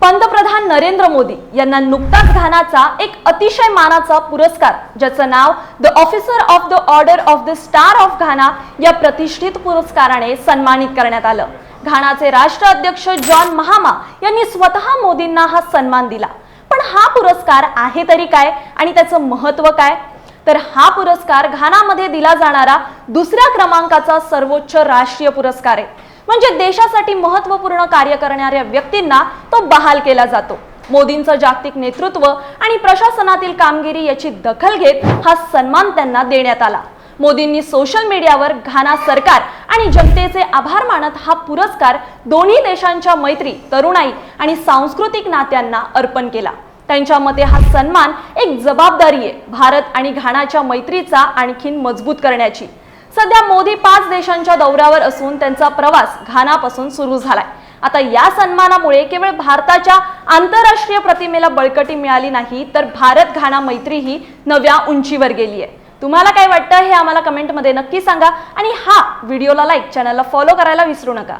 पंतप्रधान नरेंद्र मोदी यांना नुकताच घानाचा एक अतिशय मानाचा पुरस्कार ज्याचं नाव the officer of the order of the star of Ghana या प्रतिष्ठित पुरस्काराने सन्मानित करण्यात आलं. घानाचे राष्ट्राध्यक्ष जॉन महामा यांनी स्वतः मोदींना हा सन्मान दिला. पण हा पुरस्कार आहे तरी काय आणि त्याचं महत्त्व काय? तर हा पुरस्कार घानामध्ये दिला जाणारा दुसऱ्या क्रमांकाचा सर्वोच्च राष्ट्रीय पुरस्कार आहे. म्हणजे देशासाठी महत्त्वपूर्ण कार्य करणाऱ्या व्यक्तींना तो बहाल केला जातो. मोदींचं जागतिक नेतृत्व आणि प्रशासनातील कामगिरी याची दखल घेत हा सन्मान त्यांना देण्यात आला. मोदींनी सोशल मीडियावर घाना सरकार आणि जनतेचे आभार मानत हा पुरस्कार दोन्ही देशांच्या मैत्री तरुणाई आणि सांस्कृतिक नात्यांना अर्पण केला. त्यांच्या मते हा सन्मान एक जबाबदारी आहे. भारत आणि घानाच्या मैत्रीचा आणखीन मजबूत करण्याची. सध्या मोदी पाच देशांच्या दौऱ्यावर असून त्यांचा प्रवास घानापासून सुरू झालाय. आता या सन्मानामुळे केवळ भारताच्या आंतरराष्ट्रीय प्रतिमेला बळकटी मिळाली नाही तर भारत घाना मैत्री ही नव्या उंचीवर गेली आहे तुम्हाला काय वाटतं हे आम्हाला कमेंटमध्ये नक्की सांगा. आणि हा व्हिडिओला लाईक चॅनलला फॉलो करायला विसरू नका.